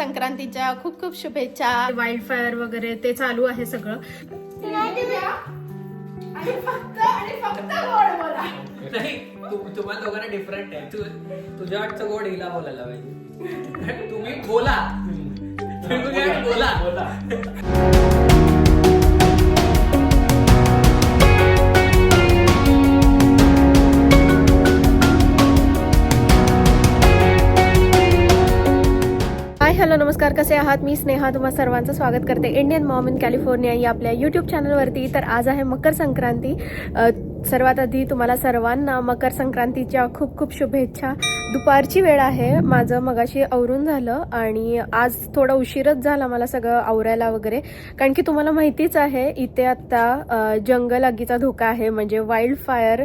संक्रांतीच्या खूप खूप शुभेच्छा. वाईल्ड फायर वगैरे ते चालू आहे सगळं. नाही तु- तुम्हाला दोघांना डिफरंट आहे. तू तुझ्या वाटचं गोड हिला बोलायला पाहिजे. तुम्ही बोला. बोला. हॅलो नमस्कार. कसे आहात? मी स्नेहा. तुम्हा सर्वांचं स्वागत करते. इंडियन मॉम इन कॅलिफोर्निया या आपल्या यूट्यूब चॅनलवरती तर आज आहे मकर संक्रांती. सर्वात आधी तुम्हाला सर्वांना मकर संक्रांतीच्या खूप खूप शुभेच्छा. दुपारची वेळ आहे. माझं मगाशी आवरून झालं आणि आज थोडा उशीरच झाला मला सगळं आवरायला वगैरे. कारण की तुम्हाला माहितीच आहे इथे आत्ता जंगल आगीचा धोका आहे. म्हणजे वाईल्ड फायर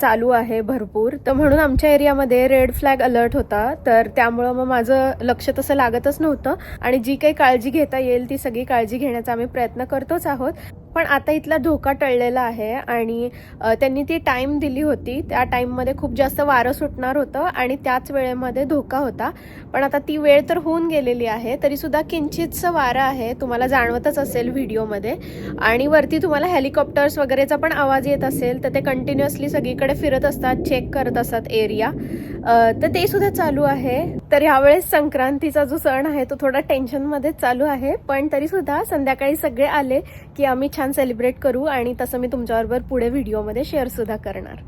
चालू आहे भरपूर. तर म्हणून आमच्या एरियामध्ये रेड फ्लॅग अलर्ट होता. तर त्यामुळं मग माझं लक्ष तसं लागतच नव्हतं. आणि जी काही काळजी घेता येईल ती सगळी काळजी घेण्याचा आम्ही प्रयत्न करतोच आहोत. पण आता इथला धोका टळलेला आहे आणि त्यांनी ती टाईम दिली होती. त्या टाईममध्ये खूप जास्त वारं सुटणार होतं आणि त्याच वेळेमध्ये धोका होता. पण आता ती वेळ तर होऊन गेलेली आहे तरीसुद्धा किंचितचं वारं आहे तुम्हाला जाणवतच असेल व्हिडिओमध्ये आणि वरती तुम्हाला हेलिकॉप्टर्स वगैरेचा पण आवाज येत असेल तर ते कंटिन्युअसली सगळीकडे फिरत असतात चेक करत असतात एरिया तर ते सुद्धा चालू आहे. तर यावेळेस संक्रांतीचा जो सण आहे तो थोडा टेन्शनमध्येच चालू आहे. पण तरी सुद्धा संध्याकाळी सगळे आले की आम्ही छान सेलिब्रेट करू आणि तसं मी तुमच्याबरोबर पुढे व्हिडिओमध्ये शेअर सुद्धा करणार.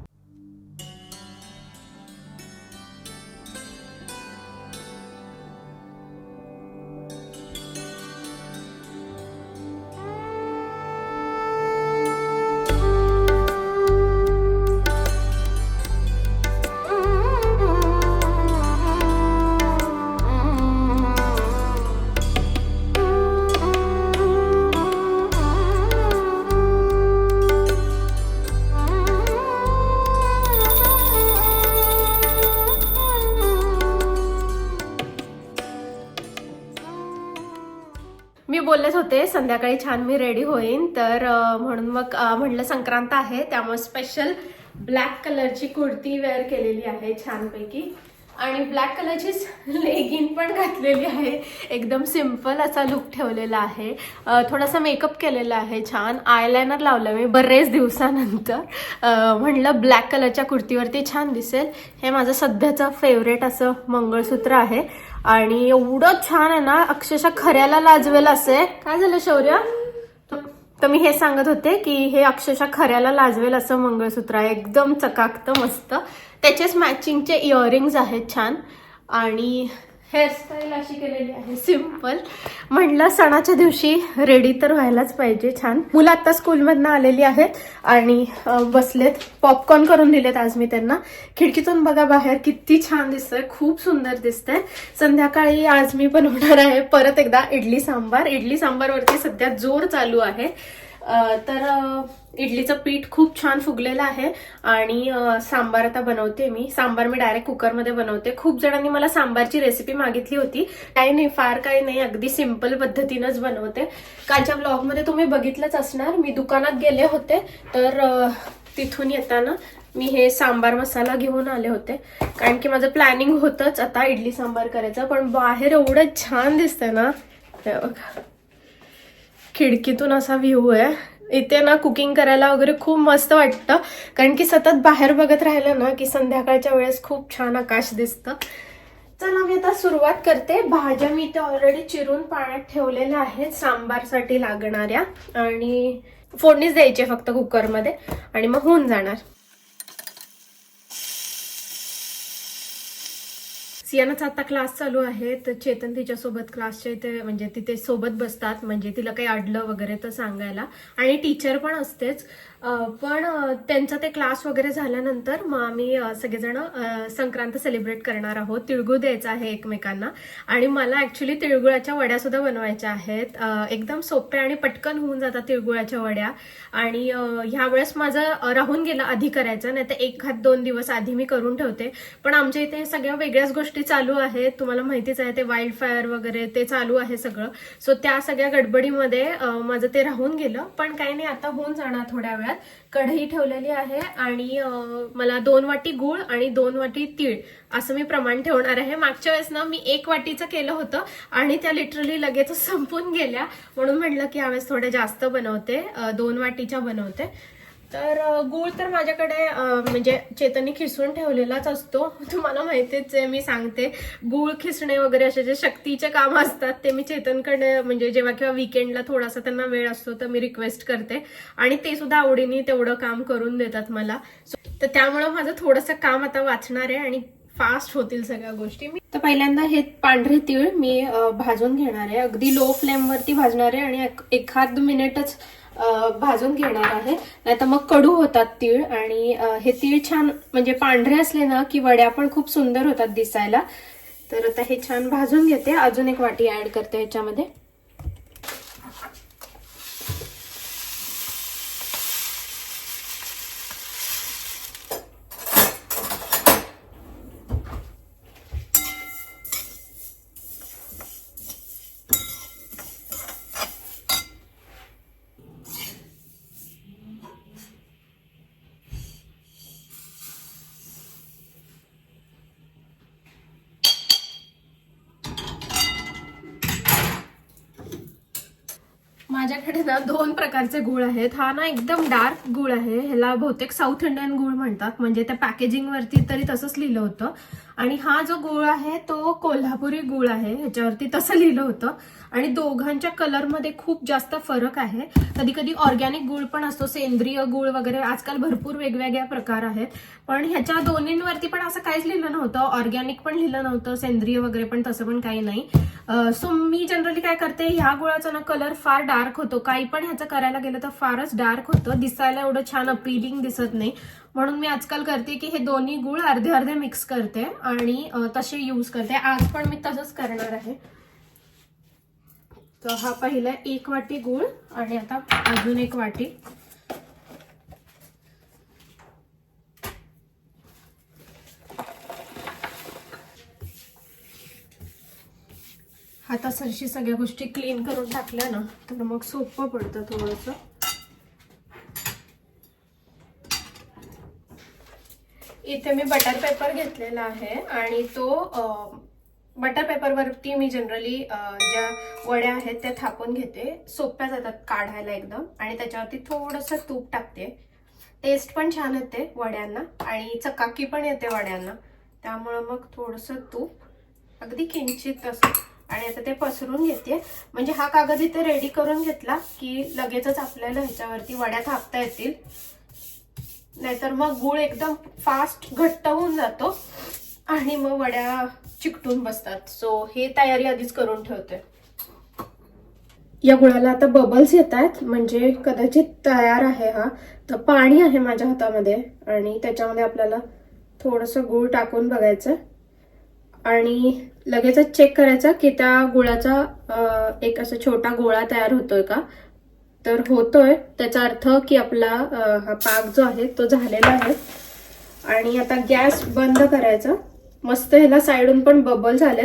संध्याकाळी छान मी रेडी होईन. तर म्हणून मग म्हणलं संक्रांत आहे त्यामुळे स्पेशल ब्लॅक कलरची कुर्ती वेअर केलेली आहे छानपैकी. आणि ब्लॅक कलरची लेगिन पण घातलेली आहे. एकदम सिंपल असा लुक ठेवलेला आहे. थोडासा मेकअप केलेला आहे छान. आयलायनर लावलं मी बरेच दिवसानंतर. म्हणलं ब्लॅक कलरच्या कुर्तीवरती छान दिसेल. हे माझं सध्याचं फेवरेट असं मंगळसूत्र आहे. आणि एवढं छान आहे ना अक्षरशः खऱ्याला लाजवेल असे. काय झालं शौर्य? तर मी हे सांगत होते की हे अक्षरशः खऱ्याला लाजवेल असं मंगळसूत्र आहे. एकदम चकाकतं मस्त. त्याचेच मॅचिंगचे इयरिंग्ज आहेत छान. आणि हेअरस्टाईल अशी केलेली आहे. सिंपल म्हटलं सणाच्या दिवशी रेडी तर व्हायलाच पाहिजे छान. मुलं आता स्कूलमधनं आलेली आहेत आणि बसलेत. पॉपकॉर्न करून दिलेत आज मी त्यांना. खिडकीतून बघा बाहेर किती छान दिसतंय. खूप सुंदर दिसतंय. संध्याकाळी आज मी बनवणार आहे परत एकदा इडली सांबार. इडली सांबारवरती सध्या जोर चालू आहे. तर इडलीचं पीठ खूप छान फुगलेलं आहे आणि सांबार आता बनवते मी. सांबार मी डायरेक्ट कुकरमध्ये बनवते. खूप जणांनी मला सांबारची रेसिपी मागितली होती. काही नाही फार काही नाही. अगदी सिंपल पद्धतीनंच बनवते. कालच्या ब्लॉगमध्ये तुम्ही बघितलंच असणार. मी दुकानात गेले होते. तर तिथून येताना मी हे सांबार मसाला घेऊन आले होते. कारण की माझं प्लॅनिंग होतंच आता इडली सांबार करायचं. पण बाहेर एवढं छान दिसतंय ना. बघा. खिडकीतून असा व्ह्यू आहे. इथे ना कुकिंग करायला वगैरे खूप मस्त वाटतं. कारण की सतत बाहेर बघत राहिलं ना की संध्याकाळच्या वेळेस खूप छान आकाश दिसतं. चला मी आता सुरुवात करते. भाज्या मी इथे ऑलरेडी चिरून पाण्यात ठेवलेल्या आहेत. सांबारसाठी लागणाऱ्या. आणि फोडणीच द्यायची फक्त कुकरमध्ये आणि मग होऊन जाणार. सियानाचा आता क्लास चालू आहे. तर चेतन तिच्यासोबत क्लासच्या इथे म्हणजे तिथे सोबत बसतात. म्हणजे तिला काही अडलं वगैरे तर सांगायला. आणि टीचर पण असतेच. पण त्यांचा ते क्लास वगैरे झाल्यानंतर मग आम्ही सगळेजण संक्रांत सेलिब्रेट करणार आहोत. तिळगुळ द्यायचा आहे एकमेकांना. आणि मला ऍक्च्युली तिळगुळाच्या वड्या सुद्धा बनवायच्या आहेत. एकदम सोप्या आणि पटकन होऊन जातात तिळगुळाच्या वड्या. आणि ह्या वेळेस माझं राहून गेलं आधी करायचं. नाही तर एखाद दोन दिवस आधी मी करून ठेवते. पण आमच्या इथे सगळ्या वेगळ्याच गोष्टी गोष्टी चालू आहेत तुम्हाला माहितीच आहे ते वाईल्ड फायर वगैरे ते चालू आहे सगळं. सो त्या सगळ्या गडबडीमध्ये माझं ते राहून गेलं. पण काही नाही आता होऊन जाणार थोड्या वेळात. कढई ठेवलेली आहे आणि मला दोन वाटी गूळ आणि दोन वाटी तीळ असं मी प्रमाण ठेवणार आहे. मागच्या वेळेस ना मी एक वाटीचं केलं होतं आणि त्या लिटरली लगेच संपून गेल्या. म्हणून म्हटलं की यावेळेस थोड्या जास्त बनवते. दोन वाटीच्या बनवते. तर गूळ तर माझ्याकडे म्हणजे चेतनी खिसून ठेवलेलाच असतो. तुम्हाला माहितीच आहे मी सांगते. गूळ खिसणे वगैरे असे जे शक्तीचे काम असतात ते मी चेतनकडे म्हणजे जेव्हा किंवा विकेंडला थोडासा त्यांना वेळ असतो तर मी रिक्वेस्ट करते. आणि ते सुद्धा आवडीने तेवढं काम करून देतात मला. तर त्यामुळं माझं थोडंसं काम आता वाचणार आहे आणि फास्ट होतील सगळ्या गोष्टी. मी तर पहिल्यांदा हे पांढरे तीळ मी भाजून घेणार आहे. अगदी लो फ्लेमवरती भाजणार आहे आणि एखाद मिनिटच भाजून घेणार आहे. नाहीतर मग कडू होतात तीळ आणि हे तीळ छान म्हणजे पांढरे असले ना की वड्या पण खूप सुंदर होतात दिसायला. तर आता हे छान भाजून घेते. अजून एक वाटी ऍड करते ह्याच्यामध्ये. माझ्याकडे ना दोन प्रकारचे गुळ आहेत. हा ना एकदम डार्क गुळ आहे. ह्याला बहुतेक साऊथ इंडियन गुळ म्हणतात. म्हणजे त्या पॅकेजिंग वरती तरी तसंच लिहिलं होतं. आणि हा जो गुळ आहे तो कोल्हापुरी गुळ आहे ह्याच्यावरती तसं लिहिलं होतं. आणि दोघांच्या कलरमध्ये खूप जास्त फरक आहे. कधी कधी ऑर्गॅनिक गुळ पण असतो सेंद्रिय गुळ वगैरे आजकाल भरपूर वेगवेगळ्या प्रकार आहेत. पण ह्याच्या दोन्हींवरती पण असं काहीच लिहिलं नव्हतं. ऑर्गॅनिक पण लिहिलं नव्हतं सेंद्रिय वगैरे पण तसं पण काही नाही. सो मी जनरली काय करते ह्या गुळाचा ना कलर फार डार्क होतो. काही पण ह्याचं करायला गेलं तर फारच डार्क होतं. दिसायला एवढं छान अपिलिंग दिसत नाही. म्हणून मी आजकाल करते की हे दोन्ही गुळ अर्धे अर्धे मिक्स करते आणि तसे यूज करते. आज पण मी तसंच करणार आहे. तर हा पहिला एक वाटी गुळ आणि आता अजून एक वाटी. हातासरशी सगळ्या गोष्टी क्लीन करून टाकल्या ना तर मग सोपं पडतं थोडंसं. इथे मी बटर पेपर घेतलेला आहे आणि तो बटर पेपरवरती मी जनरली ज्या वड्या आहेत त्या थापून घेते. सोप्या जातात काढायला एकदम. आणि त्याच्यावरती थोडंसं तूप टाकते. टेस्ट पण छान येते वड्यांना आणि चकाकी पण येते वड्यांना. त्यामुळं मग थोडंसं तूप. अगदी किंचित असं. आणि आता ते पसरून घेते. म्हणजे हा कागद इथे रेडी करून घेतला की लगेचच आपल्याला ह्याच्यावरती वड्या थापता येतील. नाहीतर मग गुळ एकदम फास्ट घट्ट होऊन जातो आणि मग वड्या चिकटून बसतात. सो हे तयारी आधीच करून ठेवते. या गुळाला आता बबल्स येत आहेत म्हणजे कदाचित तयार आहे हा. तर पाणी आहे माझ्या हातामध्ये आणि त्याच्यामध्ये आपल्याला थोडंसं गुळ टाकून बघायचं आणि लगेचच चेक करायचं की त्या गुळाचा एक असा छोटा गोळा तयार होतोय का? तर होतोय. त्याचा अर्थ की आपला हा पाक जो आहे तो झालेला आहे. आणि आता गॅस बंद करायचा. मस्त ह्याला साईडून पण बबल झाले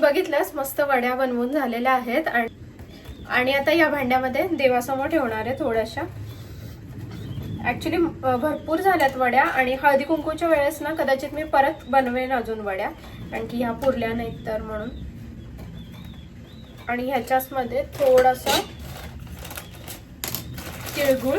बघितलंस मस्त वड्या बनवून झालेल्या आहेत आणि आणि आता या भांड्यामध्ये देवासमोर ठेवणार आहे थोड्याशा. ऍक्च्युली भरपूर झाल्यात वड्या आणि हळदी कुंकूच्या वेळेस ना कदाचित मी परत बनवेन अजून वड्या कारण की ह्या पुरल्या नाहीत तर म्हणून. आणि ह्याच्याच मध्ये थोडासा तिळगुळ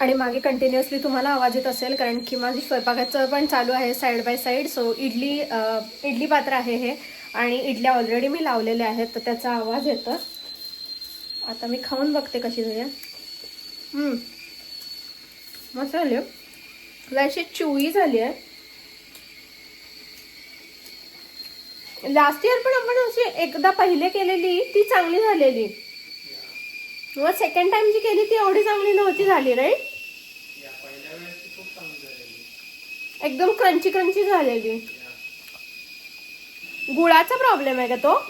आणि मागे कंटिन्युअसली तुम्हाला आवाज येत असेल कारण की माझी स्वयंपाकाचं पण चालू आहे side by side so idli idli पात्र आहे हे. आणि इडल्या ऑलरेडी मी लावलेल्या आहेत तर त्याचा आवाज येतो. आता मी खाऊन बघते कशी झाली. मस्त झाली हो. अशी चुई झाली आहे. लास्ट इयर पण आपण अशी एकदा पहिले केलेली ती चांगली झालेली. व सेकंड टाइम जी केली ती एवढी चांगली नव्हती झाली राईट एकदम क्रंची क्रंची झालेली. गुळाचा प्रॉब्लेम आहे का तो?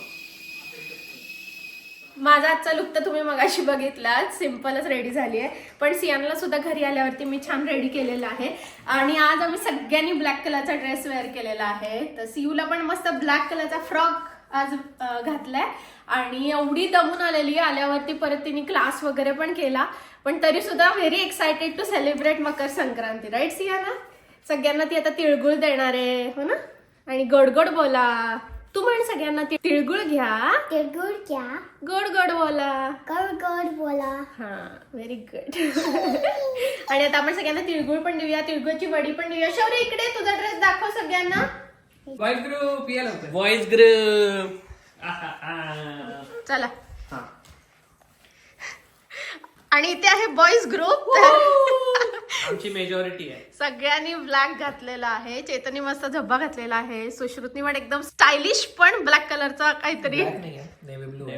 माझा आजचा लुक तर तुम्ही मगाशी बघितला सिम्पलच रेडी झाली आहे. पण सियानला सुद्धा घरी आल्यावरती मी छान रेडी केलेलं आहे. आणि आज आम्ही सगळ्यांनी ब्लॅक कलरचा ड्रेस वेअर केलेला आहे. तर सियूला पण मस्त ब्लॅक कलरचा फ्रॉक आज घातलाय. आणि एवढी दमून आलेली आल्यावरती परत तिने क्लास वगैरे पण केला. पण तरी सुद्धा very excited to celebrate Makar Sankranti. Right Siyana? सगळ्यांना ती आता तिळगुळ देणार आहे हो ना? आणि गोड गोड बोला. तू म्हण सगळ्यांना ति- तिळगुळ घ्या. तिळगुळ क्या गोड गोड बोला. गड गड बोला. हा व्हेरी गुड आणि आता आपण सगळ्यांना तिळगुळ पण देऊया. तिळगुळची वडी पण देऊया. शौर्य इकडे तुझा ड्रेस दाखव सगळ्यांना. वाईट ग्रुप या लवकर. व्हॉइस ग्रुप चला. हा. आणि इथे आहे बॉईज ग्रुप आमची मेजॉरिटी आहे. सगळ्यांनी ब्लॅक घातलेला आहे. चेतनी मस्त झब्बा घातलेला आहे. सुश्रुतनी पण एकदम स्टायलिश पण ब्लॅक कलरचा काहीतरी.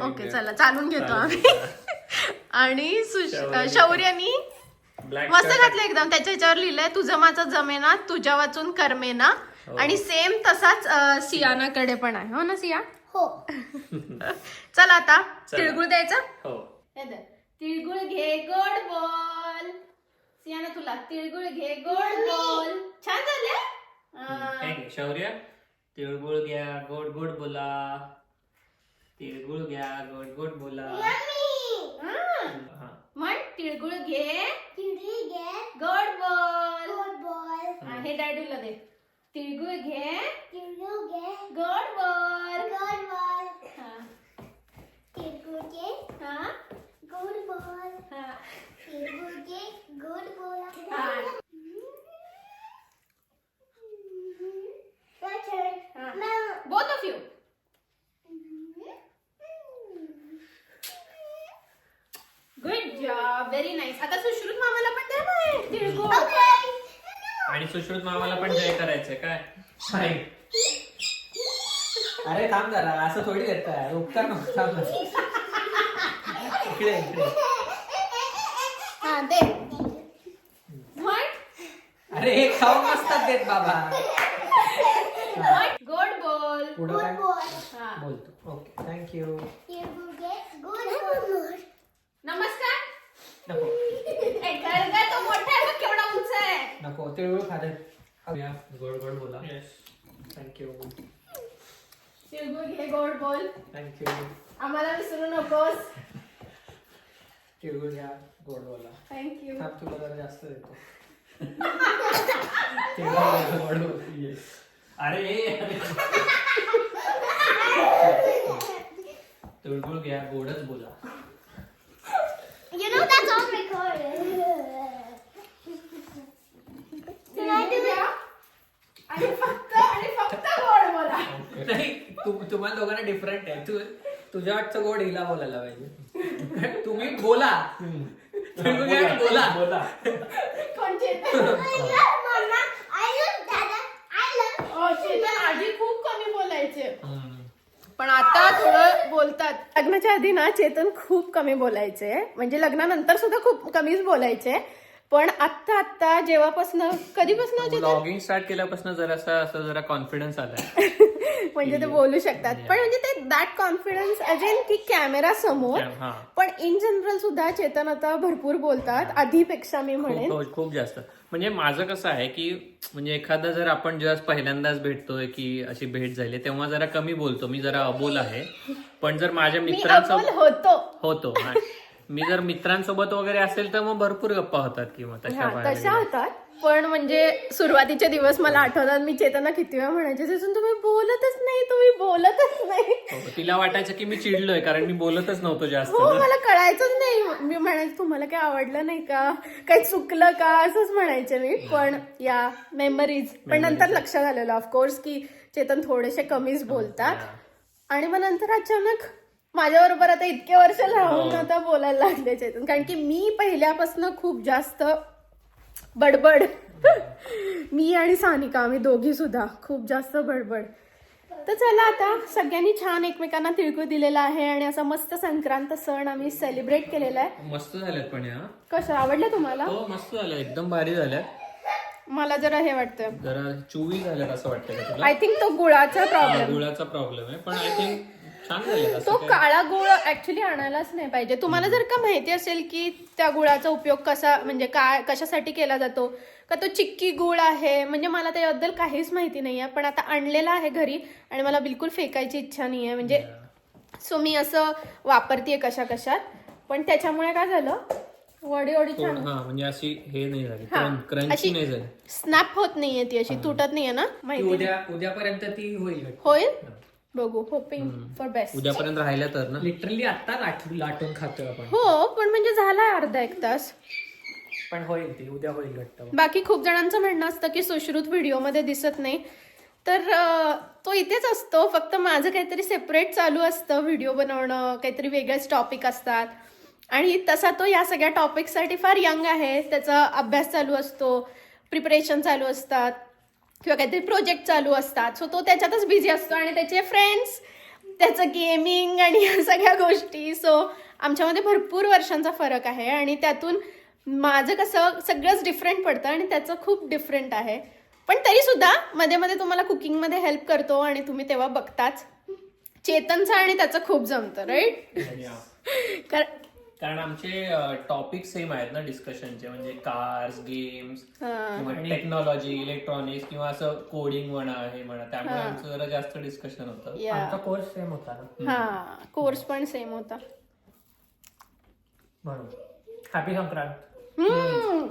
ओके. चला चालून घेतो आम्ही. आणि सुश-. शौर्यानी ब्लॅक मस्त घातलं एकदम. त्याच्या ह्याच्यावर लिहिलंय तुझं माझं जमेना तुझ्या वाचून करमेना. हो. आणि सेम तसाच अं, सियानाकडे पण आहे. हो ना सिया? हो. चला आता. तिळगुळ द्यायचा? हो. हे. तिळगुळ घे गोड बोल. सियाना तुला तिळगुळ घे. गोड बोल. छान झाले? हे शौर्य. तिळगुळ घ्या गोड गोड बोला. तिळगुळ घ्या गोड गोड बोला. हा. म्हण तिळगुळ घे. तिळगुळ घे. गोड बोल. गोड बोल. हा, हे डॅडूला दे. तिळगुळ घे. तिळगुळ घे. गोड बोल. गोड बोल. हा, तिळगुळ घे. हा, गोड बोल. हा. तिळगुळ you good job very nice आता सुश्रुत मामाला पण द्या ना तिळगुळ. आणि सुश्रुत मामाला पण जय करायचंय काय? नाही. अरे थांब जरा असं थोडी देत उपकार नको थांब इकडे इकडे. हा दे म्हण अरे हे खाऊन नसतात देत बाबा. गोड बोल. पुढं काय. हा. बोलतो. ओके थँक्यू नमस्कार. नको. ए, गं, तो मोठा आहे बघ केवढा उंच आहे. नको तिळगुळ खात गोड गोड बोला. थँक्यू तिळगुळ घे गोड बोल. थँक्यू आम्हाला विसरू नकोस. तिळगुळ घ्या गोड बोला थँक्यू तुला जरा जास्त देतो. गोड अरे तिळगुळ घ्या गोडच बोला. You know that's on recorded. Can I do it? आणि फक्त आणि फक्त गोड बोला. नाही तू तुम्हाला दोघांना डिफरंट आहे. तू तुझ्या वाटचं गोड हिला बोलायला पाहिजे. तुम्ही बोला. बोला. बोला? कोणचे? I love mama. I love dada. I love. Chetan आधी खूप कमी बोलायचे. पण आता थोडं बोलतात. लग्नाच्या आधी ना चेतन खूप कमी बोलायचे. म्हणजे लग्नानंतर सुद्धा खूप कमीच बोलायचे. पण आत्ता आत्ता जेव्हापासून कधीपासून ब्लॉगिंग स्टार्ट केल्यापासून जरासा असं जरा कॉन्फिडन्स आलाय म्हणजे ते बोलू शकतात. पण म्हणजे ते दॅट कॉन्फिडन्स अजेन की कॅमेरा समोर हा. पण इन जनरल सुद्धा चेतन आता भरपूर बोलतात. आधीपेक्षा मी म्हणेन. खूप खूप जास्त. म्हणजे माझं कसं आहे की म्हणजे एखादा जर आपण जस्ट पहिल्यांदाच भेटतोय की अशी भेट झाली तेव्हा जरा कमी बोलतो. मी जरा अबोल आहे. पण जर माझ्या मी मित्रांसोबत अबोल होतो. होतो हा. मी जर मित्रांसोबत वगैरे असेल तर मग भरपूर गप्पा होतात किंवा तशा हा बाहेर तशा होतात. पण म्हणजे सुरुवातीचे दिवस मला आठवतात. मी चेतना किती वेळा म्हणायचे "चेतन, तुम्ही बोलतच नाही तुम्ही बोलतच नाही. हो, तिला वाटायचं की मी चिडलोय कारण मी बोलतच नव्हतो जास्त. हो मला कळायचंच नाही. मी म्हणायचे तुम्हाला काय आवडलं नाही का? काही चुकलं का? असंच म्हणायचे मी. पण या मेमरीज पण नंतर लक्षात आलेलं ऑफकोर्स की चेतन थोडेसे कमीच बोलतात. आणि मग नंतर अचानक माझ्याबरोबर आता इतके वर्ष राहून आता बोलायला लागले चेतन कारण की मी पहिल्यापासून खूप जास्त बडबड. मी आणि सानिका आम्ही दोघी सुद्धा खूप जास्त बडबड. तर चला आता सगळ्यांनी छान एकमेकांना तिळकू दिलेला आहे आणि असा मस्त संक्रांत सण आम्ही सेलिब्रेट केलेला आहे. मस्त झाल्यात पण या. कसं आवडलं तुम्हाला? हो मस्त झालं एकदम भारी झाल्या मला जरा हे वाटतं. जरा चुवी झाल्यात असं वाटतं आय थिंक तो गुळाचा हा, प्रॉब्लेम गुळाचा प्रॉब्लेम आहे पण आय थिंक झाले तो काळा गुळ ऍक्च्युली आणायलाच नाही पाहिजे. तुम्हाला जर का माहिती असेल की त्या गुळाचा उपयोग कसा म्हणजे काय कशासाठी केला जातो का तो चिक्की गुळ आहे म्हणजे मला त्याबद्दल काहीच माहिती नाही आहे पण आता आणलेला आहे घरी आणि मला बिलकुल फेकायची इच्छा नाही आहे म्हणजे सो मी असं वापरतेय कशा कशात. पण त्याच्यामुळे काय झालं वडी वडी छान हा म्हणजे अशी हे नाही झाली हा, क्रंची अशी- नाही झाली. स्नॅप होत नाहीये ती अशी तुटत नाहीये ना माहिती उद्या उद्यापर्यंत ती होईल. होईल? बघू होपिंग फॉर बेस्ट उद्यापर्यंत राहिल्या तर ना? लिटरली आता लाटून लाटून खातोय आपण. हो पण म्हणजे झालाय अर्धा एक तास. पण होईल ती उद्या होईल घट्ट. बाकी खूप जणांचं म्हणणं असतं की सुश्रुत व्हिडिओमध्ये दिसत नाही. तर अं, तो इथेच असतो फक्त माझं काहीतरी सेपरेट चालू असतं व्हिडिओ बनवणं काहीतरी वेगळेच टॉपिक असतात. आणि तसा तो या सगळ्या टॉपिकसाठी फार यंग आहे त्याचा अभ्यास चालू असतो प्रिपरेशन चालू असतात. किंवा काहीतरी प्रोजेक्ट चालू असतात. सो तो त्याच्यातच बिझी असतो आणि त्याचे फ्रेंड्स त्याचं गेमिंग आणि या सगळ्या गोष्टी. सो आमच्यामध्ये भरपूर वर्षांचा फरक आहे आणि त्यातून माझं कसं सगळंच डिफरंट पडतं आणि त्याचं खूप डिफरंट आहे. पण तरी सुद्धा मध्ये मध्ये तुम्हाला कुकिंगमध्ये हेल्प करतो आणि तुम्ही तेव्हा बघताच. चेतनचं आणि त्याचं खूप जमतं राईट कारण कारण आमचे टॉपिक सेम आहेत ना डिस्कशनचे म्हणजे कार्स गेम्स हा. किंवा टेक्नॉलॉजी इलेक्ट्रॉनिक्स किंवा असं कोडिंग म्हणा हे म्हणा. त्यामुळे आमचं जरा जास्त डिस्कशन होतं. कोर्स सेम होता ना. हा कोर्स पण सेम होता. म्हणून हॅपी संक्रांत हम्म.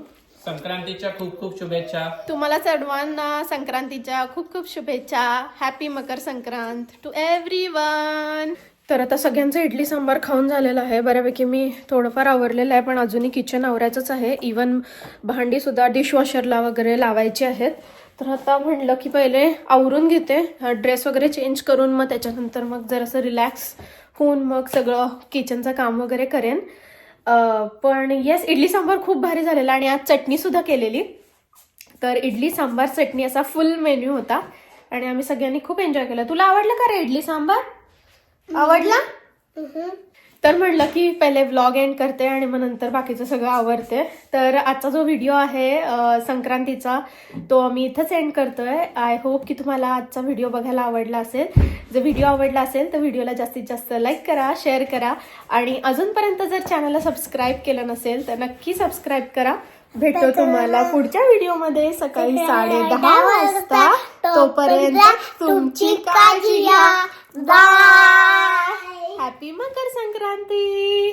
संक्रांतीच्या खूप खूप शुभेच्छा. तुम्हाला सर्वांना संक्रांतीच्या खूप खूप शुभेच्छा. Happy Makar Sankrant to everyone तर आता सगळ्यांचं इडली सांबार खाऊन झालेलं आहे. बऱ्यापैकी मी थोडंफार आवरलेलं आहे पण अजूनही किचन आवरायचंच आहे. इवन भांडीसुद्धा डिशवॉशरला वगैरे लावायची आहेत. तर आता म्हणलं की पहिले आवरून घेते. ड्रेस वगैरे चेंज करून मग त्याच्यानंतर मग जरासं रिलॅक्स होऊन मग सगळं किचनचं काम वगैरे करेन. पण येस इडली सांबार खूप भारी झालेला आणि आज चटणीसुद्धा केलेली. तर इडली सांबार चटणी असा फुल मेन्यू होता. आणि आम्ही सगळ्यांनी खूप एन्जॉय केलं. तुला आवडलं का रे इडली सांबार? आवडला? तर म्हणलं की पहिले व्लॉग एंड करते आणि मग नंतर बाकीचं सगळं आवरते. तर आजचा जो व्हिडिओ आहे संक्रांतीचा तो आम्ही इथंच एंड करतोय. आय होप की तुम्हाला आजचा व्हिडिओ बघायला आवडला असेल. जर व्हिडिओ आवडला असेल तर व्हिडिओला जास्तीत जास्त लाईक करा शेअर करा. आणि अजूनपर्यंत जर चॅनलला सबस्क्राईब केलं नसेल तर नक्की सबस्क्राईब करा. भेटतो तुम्हाला पुढच्या व्हिडिओमध्ये सकाळी साडे दहा वाजता तोपर्यंत तुमची काळजी घ्या. Bye happy Makar Sankranti